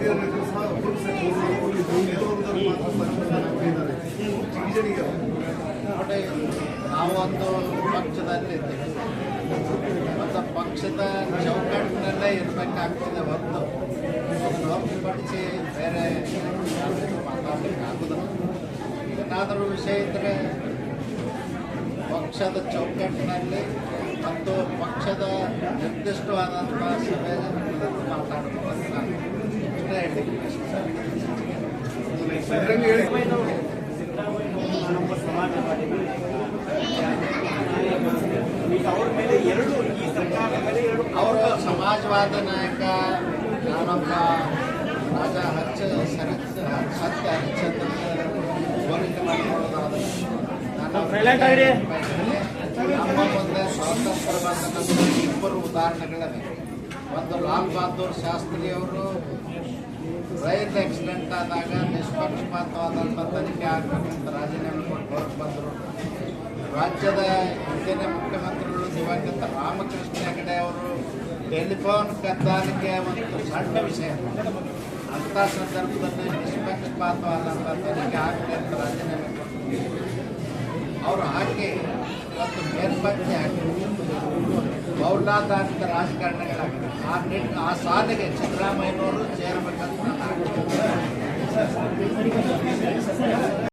ಹಿರಿಯ ನಾಯಕರು ಸಹ ನೋಡಿ ನಾವೊಂದು ಪಕ್ಷದಲ್ಲಿ ಮತ್ತು ಪಕ್ಷದ ಚೌಕಟ್ಟಿನಲ್ಲೇ ಇರಬೇಕಾಗ್ತದೆ ಹೊರತು ಹೊರತುಪಡಿಸಿ ಬೇರೆ ಆಗೋದಿಲ್ಲ. ಏನಾದರೂ ವಿಷಯ ಇದ್ದರೆ ಪಕ್ಷದ ಚೌಕಟ್ಟಿನಲ್ಲಿ ಮತ್ತು ಪಕ್ಷದ ನಿರ್ದಿಷ್ಟವಾದಂಥ ಸಭೆಯಲ್ಲಿ ಮಾತಾಡಬೇಕು ನಮ್ಮ ಸಮಾಜವಾದಿ ಈಗ ಅವ್ರ ಮೇಲೆ ಎರಡು ಈ ಸರ್ಕಾರದ ಮೇಲೆ ಎರಡು ಅವರು ಸಮಾಜವಾದ ನಾಯಕ ನಾನೊಬ್ಬ ರಾಜ ಹಚ್ಚ ಸತ್ಯ ಹರಿಶ್ಚಂದ್ರ ಹೋಲಿಕೆ ಆಗ್ರಿ. ನಮ್ಮ ಸ್ವಾತಂತ್ರ್ಯ ಬಂದ ಇಬ್ಬರು ಒಂದು ಲಾಲ್ ಬಹದ್ದೂರ್ ಶಾಸ್ತ್ರಿ ಅವರು ರೈಲ್ ಆಕ್ಸಿಡೆಂಟ್ ಆದಾಗ ನಿಷ್ಪಕ್ಷಪಾತವಾದಂಥ ತನಿಖೆ ಆಗಬೇಕಂತ ರಾಜೀನಾಮೆ ಕೊಟ್ಟು ಹೊರಗೆ ಬಂದರು. ರಾಜ್ಯದ ಹಿಂದಿನ ಮುಖ್ಯಮಂತ್ರಿಗಳು ದಿವಂಗತ ರಾಮಕೃಷ್ಣ ಹೆಗಡೆ ಅವರು ಟೆಲಿಫೋನ್ ಕದ್ದಾಲಿಕೆ ಒಂದು ಸಣ್ಣ ವಿಷಯ. ಅಂಥ ಸಂದರ್ಭದಲ್ಲಿ ನಿಷ್ಪಕ್ಷಪಾತವಾದಂಥ ತನಿಖೆ ಆಗಲಿ ಅಂತ ರಾಜೀನಾಮೆ ಕೊಟ್ಟು. ಅವರು ಹಾಕಿ ಮತ್ತು ಮೇಲ್ಪಂಕ್ತಿ ಹಾಕಿ. ಮೌಲ್ಯಾಧಾರಿತ ರಾಜಕಾರಣಿಗಳಾಗಿದ್ದಾರೆ ಆ ನಿಟ್ ಆ ಸಾಧನೆಗೆ ಸಿದ್ದರಾಮಯ್ಯನವರು ಸೇರಬೇಕಂತ.